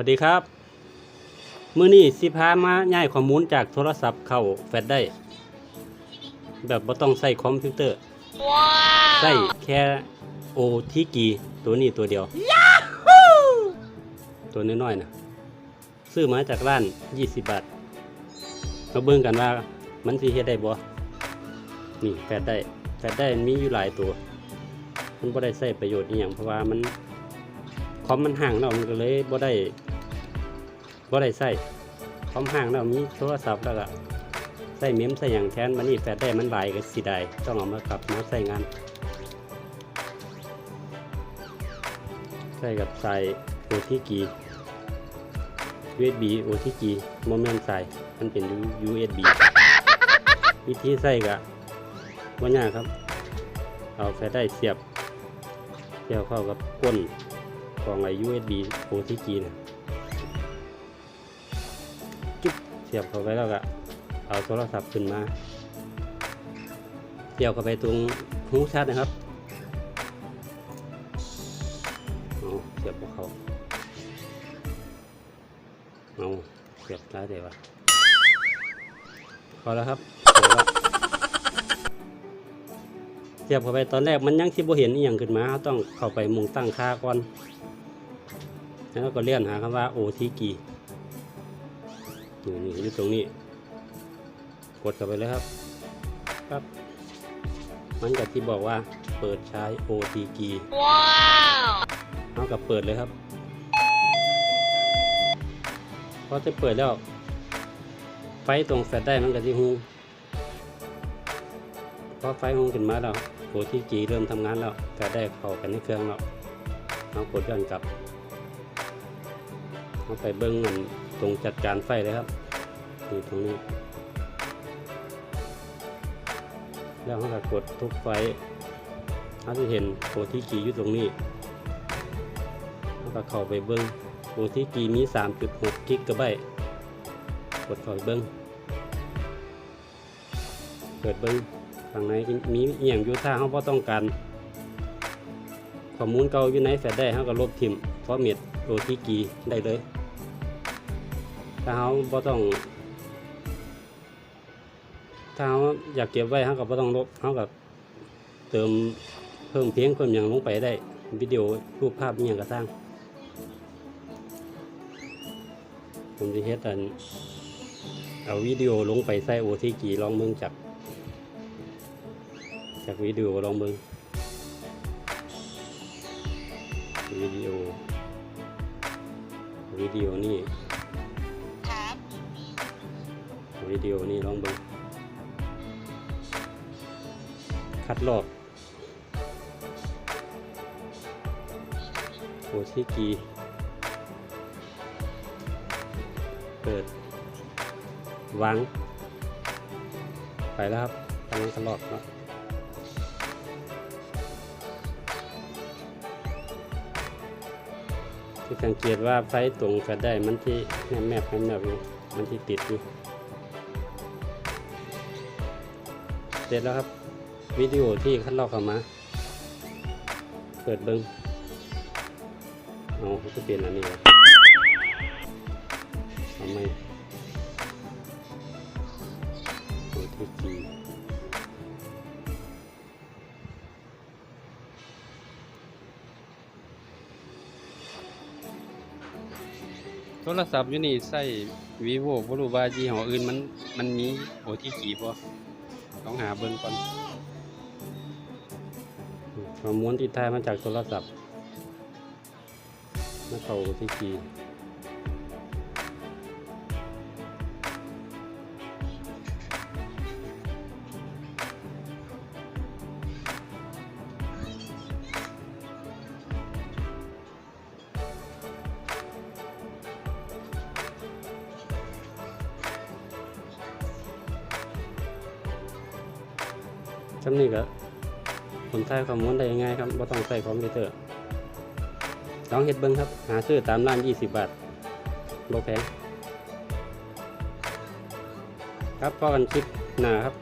วัสดีครับ มือนี้สิพามาย้ายข้อมูลจากโทรศัพท์เข้าแฟลชได้ แบบบ่ต้องใส่คอมพิวเตอร์ ใส่แค่โอทีกีตัวนี้ตัวเดียว ตัวน้อยๆนะซื้อมาจากร้าน 20 บาท มาเบิ่งกันว่ามันสิเฮ็ดได้บ่ นี่แฟลชได้ แฟลชได้มันมีอยู่หลายตัว มันบ่ได้ใช้ประโยชน์อีหยังเพราะว่ามันคอมมันห่างเนาะมันก็เลยบ่ได้ บ่ได้ใช้คอมห่างแล้วมีโทรศัพท์แล้วก็ใช้เมมใช้หยังแทนมันนี่แฟลชได้มันหลายก็สิได้ต้องเอามากลับมาใช้งานใช้กับใสาย OTG USB OTG โมเมนต์ใสายมันเป็น USB วิธีใส่ก็บ่ายากครับ เอาแฟลชได้เสียบเสียบเข้ากับก้นของไอ USB OTG นะ เสียบเข้าไปแล้วก็เอาโทรศัพท์ขึ้นมาเสียบเข้าไปตรงหูชาร์จนะครับเอาเสียบเข้าเอาเสียบได้เลยวะพอแล้วครับเสียบเข้าไปตอนแรกมันยังสิบ่เห็นอีหยังขึ้นมาต้องเข้าไปมุงตั้งค่าก่อนแล้วก็เลื่อนหาคำว่า OTG นี่นี่อยู่ตรงนี้ กดเข้าไปเลยครับครับ มันก็ที่บอกว่าเปิดใช้ OTG ว้าวเอากับเปิดเลยครับพอจะเปิดแล้ว ไฟตรงแฟลชได้มันก็ที่ฮูพอไฟฮูขึ้นมาแล้ว OTG เริ่มทำงานแล้วแฟลชได้เข้ากันในเครื่องแล้วเอากดย้อนกลับเอาไปเบิ้งมันตรงจัดการไฟเลยครับ นี่ตรงนี้ แล้วเราก็กดทุกไฟเราจะเห็น OTG อยู่ตรงนี้แล้วก็เข้าไปเบิ้งโอทีจีมี 3.6กิกะไบต์กดเข้าไปเบิ้งเปิดเบิ้งฝั่งไหนมีเอียงอยู่ถ้าเขาบ่ต้องการข้อมูลเก่าอยู่ในแฟลชได้เขาก็ลบทิมฟอร์เมตโอทีจีได้เลย ถ้าเขาบ่ต้อง ถ้าเขาอยากเก็บไว้เขาก็บ่ต้องลบเขาก็เติมเพิ่มเพียงเพิ่มอย่างลงไปได้ วิดีโอรูปภาพอหย่างกระสร้าง ผมจะเฮ็ดอันเอาวิดีโอลงไปใส่โอทีกีลองเบิ่งจากจากวิดีโอลองเบิ่งวิดีโอวิดีโอนี่ครับวิดีโอนี่ลองเบิ่ง คัดลอกโอทีกี เปิดวางไปแล้วครับกำลังคัดลอกเนาะที่สังเกตว่าไฟตรงกันได้มันที่แนบแนบแนบแนบอยู่มันที่ติดอยู่เสร็จแล้วครับ วิดีโอที่คัดลอกเข้ามา เปิดเบิ้งเอาจะเปลี่ยนอันนี้วะทำไมโอทีจีโทรศัพท์อยู่นี่ใส่ vivo บ่รู้ว่ายี่ห้ออื่นมันมันมี OTG บ่ต้องหาเบิ่งก่อนาม้วนติดท้ายมาจากโทรศัพท์มาเข้าที่คีจำนี่ก็ ผมถ่ายข้อมูลได้ง่ายครับบ่ต้องใส่คอมพิวเตอร์ลองเฮ็ดเบิ้งครับ หาซื้อตามร้าน 20 บาทบ่แพงครับพอกันคลิปหน้าครับ